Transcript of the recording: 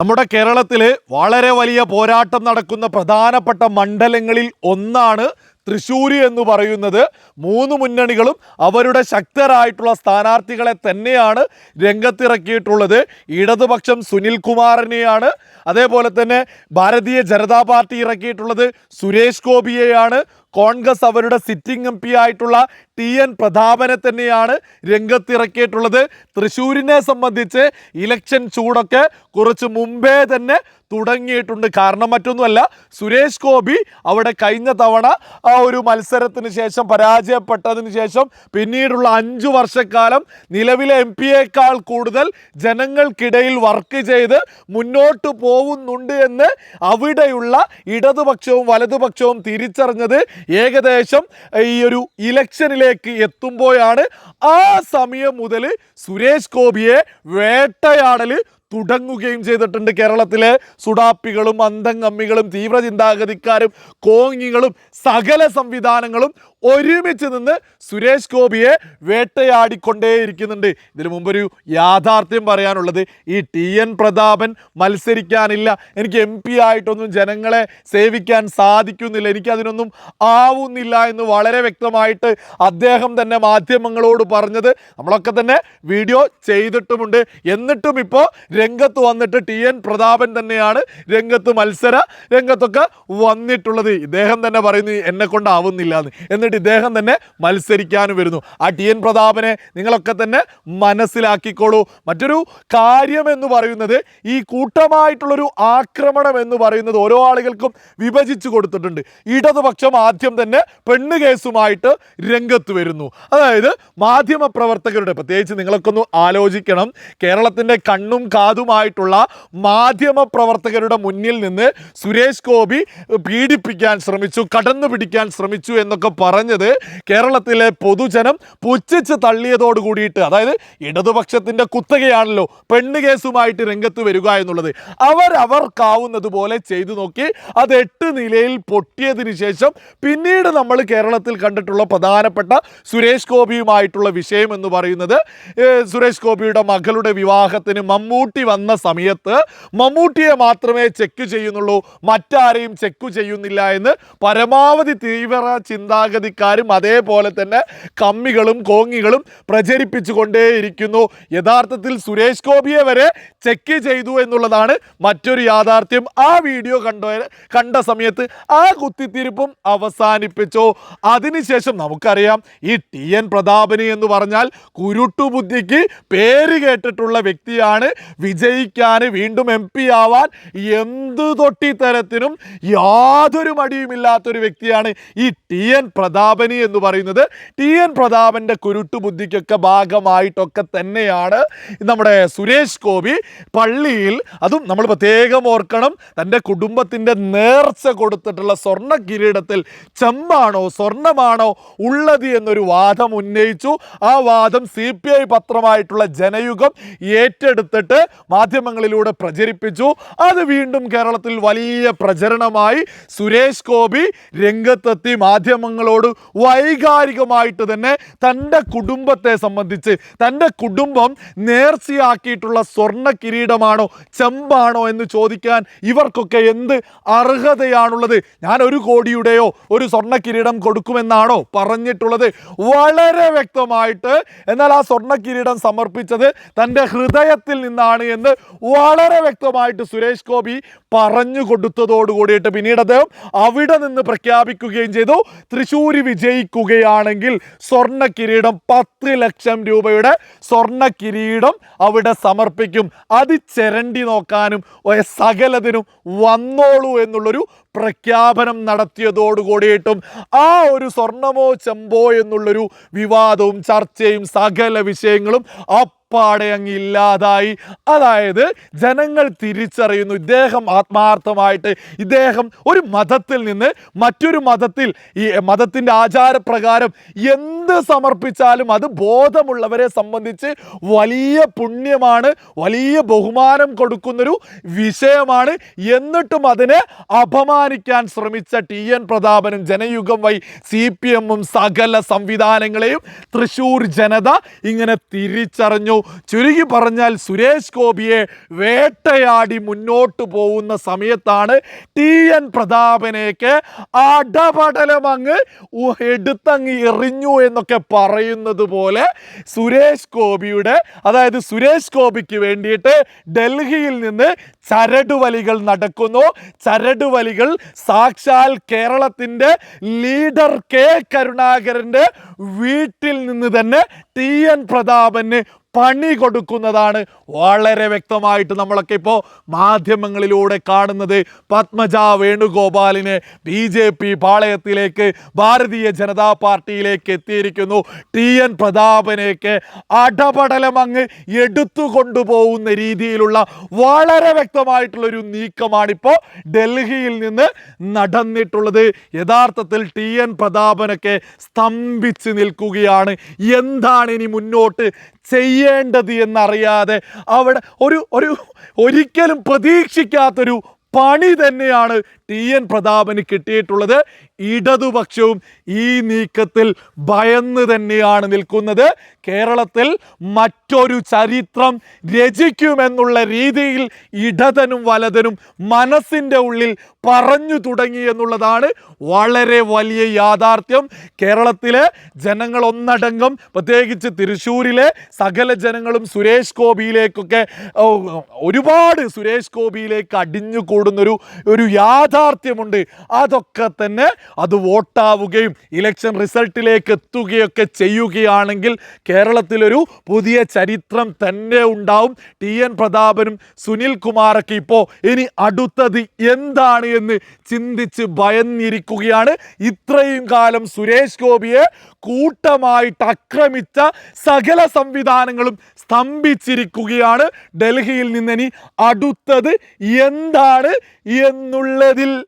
നമ്മുടെ കേരളത്തിൽ വളരെ വലിയ പോരാട്ടം നടക്കുന്ന പ്രധാനപ്പെട്ട മണ്ഡലങ്ങളിൽ ഒന്നാണ് തൃശ്ശൂർ എന്ന് പറയുന്നത്. മൂന്ന് മുന്നണികളും അവരുടെ ശക്തരായിട്ടുള്ള സ്ഥാനാർത്ഥികളെ തന്നെയാണ് രംഗത്തിറക്കിയിട്ടുള്ളത്. ഇടതുപക്ഷം സുനിൽ കുമാറിനെയാണ് അതേപോലെ തന്നെ ഭാരതീയ ജനതാ പാർട്ടി ഇറക്കിയിട്ടുള്ളത് സുരേഷ് ഗോപിയെയാണ്. കോൺഗ്രസ് അവരുടെ സിറ്റിംഗ് എം പി ആയിട്ടുള്ള ടി എൻ പ്രതാപനെ തന്നെയാണ് രംഗത്തിറക്കിയിട്ടുള്ളത്. തൃശ്ശൂരിനെ സംബന്ധിച്ച് ഇലക്ഷൻ ചൂടൊക്കെ കുറച്ച് മുമ്പേ തന്നെ തുടങ്ങിയിട്ടുണ്ട്. കാരണം മറ്റൊന്നുമല്ല സുരേഷ് ഗോപി അവിടെ കഴിഞ്ഞ തവണ ആ ഒരു മത്സരത്തിന് ശേഷം പരാജയപ്പെട്ടതിന് ശേഷം പിന്നീടുള്ള അഞ്ചു വർഷക്കാലം നിലവിലെ എം പിയേക്കാൾ കൂടുതൽ ജനങ്ങൾക്കിടയിൽ വർക്ക് ചെയ്ത് മുന്നോട്ട് പോകുന്നുണ്ട് എന്ന് അവിടെയുള്ള ഇടതുപക്ഷവും വലതുപക്ഷവും തിരിച്ചറിഞ്ഞത് ഏകദേശം ഈ ഒരു ഇലക്ഷനിലേക്ക് എത്തുമ്പോഴാണ് ആ സമയം മുതൽ സുരേഷ് ഗോപിയെ വേട്ടയാടൽ തുടങ്ങുകയും ചെയ്തിട്ടുണ്ട് കേരളത്തിലെ സുഡാപ്പികളും അന്തംഗമ്മികളും തീവ്ര ചിന്താഗതിക്കാരും കോങ്ങികളും സകല സംവിധാനങ്ങളും ഒരുമിച്ച് നിന്ന് സുരേഷ് ഗോപിയെ വേട്ടയാടിക്കൊണ്ടേയിരിക്കുന്നുണ്ട്. ഇതിനു മുമ്പൊരു യാഥാർത്ഥ്യം പറയാനുള്ളത് ഈ ടി എൻ പ്രതാപൻ മത്സരിക്കാനില്ല. എനിക്ക് എം പി ആയിട്ടൊന്നും ജനങ്ങളെ സേവിക്കാൻ സാധിക്കുന്നില്ല. എനിക്ക് അതിനൊന്നും ആവുന്നില്ല എന്ന് വളരെ വ്യക്തമായിട്ട് അദ്ദേഹം തന്നെ മാധ്യമങ്ങളോട് പറഞ്ഞത്. നമ്മളൊക്കെ തന്നെ വീഡിയോ ചെയ്തിട്ടുമുണ്ട്. എന്നിട്ടും ഇപ്പോൾ രംഗത്ത് വന്നിട്ട് ടി എൻ പ്രതാപൻ തന്നെയാണ് രംഗത്ത് മത്സര രംഗത്തൊക്കെ വന്നിട്ടുള്ളത്. ഇദ്ദേഹം തന്നെ പറയുന്നു എന്നെ കൊണ്ടാവുന്നില്ല എന്ന്. എന്നിട്ട് ഇദ്ദേഹം തന്നെ മത്സരിക്കാനും വരുന്നു. ആ ടി എൻ പ്രതാപനെ നിങ്ങളൊക്കെ തന്നെ മനസ്സിലാക്കിക്കോളൂ. മറ്റൊരു കാര്യം എന്ന് പറയുന്നത് ഈ കൂട്ടമായിട്ടുള്ളൊരു ആക്രമണം എന്ന് പറയുന്നത് ഓരോ ആളുകൾക്കും വിഭജിച്ചു കൊടുത്തിട്ടുണ്ട്. ഇടതുപക്ഷം ആദ്യം തന്നെ പെണ്ണ് കേസുമായിട്ട് രംഗത്ത് വരുന്നു. അതായത് മാധ്യമ പ്രവർത്തകരുടെ പ്രത്യേകിച്ച് നിങ്ങളൊക്കെ ഒന്ന് ആലോചിക്കണം. കേരളത്തിന്റെ കണ്ണും കാതുമായിട്ടുള്ള മാധ്യമ പ്രവർത്തകരുടെ മുന്നിൽ നിന്ന് സുരേഷ് ഗോപി പീഡിപ്പിക്കാൻ ശ്രമിച്ചു കടന്നു പിടിക്കാൻ ശ്രമിച്ചു എന്നൊക്കെ പറഞ്ഞത് കേരളത്തിലെ പൊതുജനം പുച്ഛിച്ച് തള്ളിയതോട് കൂടിയിട്ട് അതായത് ഇടതുപക്ഷത്തിന്റെ കുത്തകയാണല്ലോ പെണ്ണ് കേസുമായിട്ട് രംഗത്ത് വരിക എന്നുള്ളത്. അവരവർക്കാവുന്നതുപോലെ ചെയ്തു നോക്കി അത് എട്ട് നിലയിൽ പൊട്ടിയതിന് ശേഷം പിന്നീട് നമ്മൾ കേരളത്തിൽ കണ്ടിട്ടുള്ള പ്രധാനപ്പെട്ട സുരേഷ് ഗോപിയുമായിട്ടുള്ള വിഷയം എന്ന് പറയുന്നത് സുരേഷ് ഗോപിയുടെ മകളുടെ വിവാഹത്തിന് മമ്മൂട്ടി വന്ന സമയത്ത് മമ്മൂട്ടിയെ മാത്രമേ ചെക്ക് ചെയ്യുന്നുള്ളൂ മറ്റാരെയും ചെക്ക് ചെയ്യുന്നില്ല എന്ന് പരമാവധി തീവ്ര ചിന്താഗതിക്കാരും അതേപോലെ തന്നെ കമ്മികളും കോങ്ങികളും പ്രചരിപ്പിച്ചു കൊണ്ടേയിരിക്കുന്നു യഥാർത്ഥത്തിൽ സുരേഷ് ഗോപിയെ വരെ ചെക്ക് ചെയ്തു എന്നുള്ളതാണ് മറ്റൊരു യാഥാർത്ഥ്യം. ആ വീഡിയോ കണ്ട കണ്ട സമയത്ത് ആ കുത്തിത്തിരിപ്പും അവസാനിപ്പിച്ചു. അതിനുശേഷം നമുക്കറിയാം ഈ ടി എൻ പ്രതാപന് എന്ന് പറഞ്ഞാൽ കുരുട്ടുബുദ്ധിക്ക് പേര് കേട്ടിട്ടുള്ള വ്യക്തിയാണ്. വിജയിക്കാൻ വീണ്ടും എം പി ആവാൻ എന്ത് തൊട്ടിത്തരത്തിനും യാതൊരു മടിയുമില്ലാത്തൊരു വ്യക്തിയാണ് ഈ ടി എൻ പ്രതാപനി എന്ന് പറയുന്നത് ടി എൻ പ്രതാപന്റെ കുരുട്ടുബുദ്ധിക്കൊക്കെ ഭാഗമായിട്ടൊക്കെ തന്നെയാണ് നമ്മുടെ സുരേഷ് ഗോപി പള്ളിയിൽ. അതും നമ്മൾ പ്രത്യേകം ഓർക്കണം തന്റെ കുടുംബത്തിന്റെ നേർച്ച കൊടുത്തിട്ടുള്ള സ്വർണ കിരീടത്തിൽ ചെമ്പാണോ സ്വർണമാണോ ഉള്ളത് എന്നൊരു വാദം ഉന്നയിച്ചു. ആ വാദം സി പി ഐ പത്രമായിട്ടുള്ള ജനയുഗം ഏറ്റെടുത്തിട്ട് മാധ്യമങ്ങളിലൂടെ പ്രചരിപ്പിച്ചു. അത് വീണ്ടും കേരളത്തിൽ വലിയ പ്രചരണമായി. സുരേഷ് ഗോപി രംഗത്തെത്തി മാധ്യമങ്ങളോട് വൈകാരികമായിട്ട് തന്നെ തന്റെ കുടുംബത്തെ സംബന്ധിച്ച് തന്റെ കുടുംബം നേർച്ചയാക്കിയിട്ടുള്ള സ്വർണ കിരീടമാണോ ചെമ്പാണോ എന്ന് ചോദിക്കാൻ ഇവർക്കൊക്കെ എന്ത് അർഹതയാണുള്ളത്? ഞാൻ ഒരു കോടിയുടെയോ ഒരു സ്വർണ കിരീടം കൊടുക്കുമെന്നാണോ പറഞ്ഞിട്ടുള്ളത്? വളരെ വ്യക്തമായിട്ട് എന്നാൽ ആ സ്വർണ കിരീടം സമർപ്പിച്ചത് തന്റെ ഹൃദയത്തിൽ നിന്നാണ് എന്ന് വളരെ വ്യക്തമായിട്ട് സുരേഷ് ഗോപി പറഞ്ഞു കൊടുത്തതോടുകൂടിയിട്ട് പിന്നീട് അദ്ദേഹം അവിടെ നിന്ന് പ്രഖ്യാപിക്കുകയും ചെയ്തു. തൃശ്ശൂർ വിജയിക്കുകയാണെങ്കിൽ സ്വർണ കിരീടം പത്ത് ലക്ഷം രൂപയുടെ സ്വർണ കിരീടം അവിടെ സമർപ്പിക്കും. അത് ചിരണ്ടി നോക്കാനും സകലതിനും വന്നോളൂ എന്നുള്ളൊരു പ്രഖ്യാപനം നടത്തിയതോട് കൂടിയിട്ടും ആ ഒരു സ്വർണമോ ചെമ്പോ എന്നുള്ളൊരു വിവാദവും ചർച്ചയും സകല വിഷയങ്ങളും അപ്പാടെ അങ്ങ് ഇല്ലാതായി. അതായത് ജനങ്ങൾ തിരിച്ചറിയുന്നു. ഇദ്ദേഹം ആത്മാർത്ഥമായിട്ട് ഇദ്ദേഹം ഒരു മതത്തിൽ നിന്ന് മറ്റൊരു മതത്തിൽ ഈ മതത്തിന്റെ ആചാരപ്രകാരം എന്ത് സമർപ്പിച്ചാലും അത് ബോധമുള്ളവരെ സംബന്ധിച്ച് വലിയ പുണ്യമാണ് വലിയ ബഹുമാനം കൊടുക്കുന്നൊരു വിഷയമാണ്. എന്നിട്ടും അതിനെ അപമാനിക്കും അപമാനിക്കാൻ ശ്രമിച്ച ടി എൻ പ്രതാപനും ജനയുഗം വൈ സി പി എമ്മും സകല സംവിധാനങ്ങളെയും തൃശൂർ ജനത ഇങ്ങനെ തിരിച്ചറിഞ്ഞു. ചുരുങ്ങി പറഞ്ഞാൽ സുരേഷ് ഗോപിയെ വേട്ടയാടി മുന്നോട്ട് പോകുന്ന സമയത്താണ് ടി എൻ പ്രതാപനേക്ക് അടപടലം അങ്ങ് എടുത്തങ്ങ് എറിഞ്ഞു എന്നൊക്കെ പറയുന്നത് പോലെ സുരേഷ് ഗോപിയുടെ അതായത് സുരേഷ് ഗോപിക്ക് വേണ്ടിയിട്ട് ഡൽഹിയിൽ നിന്ന് ചരടുവലികൾ നടക്കുന്നു. ചരടുവലികൾ സാക്ഷാൽ കേരളത്തിന്റെ ലീഡർ കെ കരുണാകരന്റെ വീട്ടിൽ നിന്ന് തന്നെ ടി എൻ പ്രതാപന് പണി കൊടുക്കുന്നതാണ്. വളരെ വ്യക്തമായിട്ട് നമ്മളൊക്കെ ഇപ്പോൾ മാധ്യമങ്ങളിലൂടെ കാണുന്നത് പത്മജ വേണുഗോപാലിനെ ബി ജെ പി പാളയത്തിലേക്ക് ഭാരതീയ ജനതാ പാർട്ടിയിലേക്ക് എത്തിയിരിക്കുന്നു. ടി എൻ പ്രതാപനേക്ക് അടപടലം അങ്ങ് എടുത്തു കൊണ്ടുപോകുന്ന രീതിയിലുള്ള വളരെ വ്യക്തമായിട്ടുള്ളൊരു നീക്കമാണിപ്പോൾ ഡൽഹിയിൽ നിന്ന് നടന്നിട്ടുള്ളത്. യഥാർത്ഥത്തിൽ ടി എൻ പ്രതാപനൊക്കെ സ്തംഭിച്ച് നിൽക്കുകയാണ്. എന്താണ് ഇനി മുന്നോട്ട് ചെയ്യേണ്ടത് എന്നറിയാതെ അവിടെ ഒരു ഒരു ഒരിക്കലും പ്രതീക്ഷിക്കാത്തൊരു പണി തന്നെയാണ് ടി എൻ പ്രതാപന് കിട്ടിയിട്ടുള്ളത് ഇടതുപക്ഷവും ഈ നീക്കത്തിൽ ഭയന്ന് തന്നെയാണ് നിൽക്കുന്നത്. കേരളത്തിൽ മറ്റൊരു ചരിത്രം രചിക്കുമെന്നുള്ള രീതിയിൽ ഇടതനും വലതനും മനസ്സിന്റെ ഉള്ളിൽ പറഞ്ഞു തുടങ്ങി എന്നുള്ളതാണ് വളരെ വലിയ യാഥാർത്ഥ്യം. കേരളത്തിലെ ജനങ്ങൾ ഒന്നടങ്കം പ്രത്യേകിച്ച് തൃശ്ശൂരിലെ സകല ജനങ്ങളും സുരേഷ് ഗോപിയിലേക്കൊക്കെ ഒരുപാട് സുരേഷ് ഗോപിയിലേക്ക് അടിഞ്ഞു കൂടുന്നൊരു ഒരു യാഥാർത്ഥ്യമുണ്ട്. അതൊക്കെ തന്നെ അത് വോട്ടാവുകയും ഇലക്ഷൻ റിസൾട്ടിലേക്ക് എത്തുകയൊക്കെ ചെയ്യുകയാണെങ്കിൽ കേരളത്തിലൊരു പുതിയ ചരിത്രം തന്നെ ഉണ്ടാവും. ടി. എൻ. പ്രതാപനും സുനിൽ കുമാറൊക്കെ ഇപ്പോൾ ഇനി അടുത്തത് എന്താണ് എന്ന് ചിന്തിച്ച് ഭയന്നിരിക്കുകയാണ്. ഇത്രയും കാലം സുരേഷ് ഗോപിയെ കൂട്ടമായിട്ട് ആക്രമിച്ച സകല സംവിധാനങ്ങളും സ്തംഭിച്ചിരിക്കുകയാണ്. ഡൽഹിയിൽ നിന്ന് ഇനി അടുത്തത് എന്താണ് എന്നുള്ളതിൽ നെഞ്ചിൽ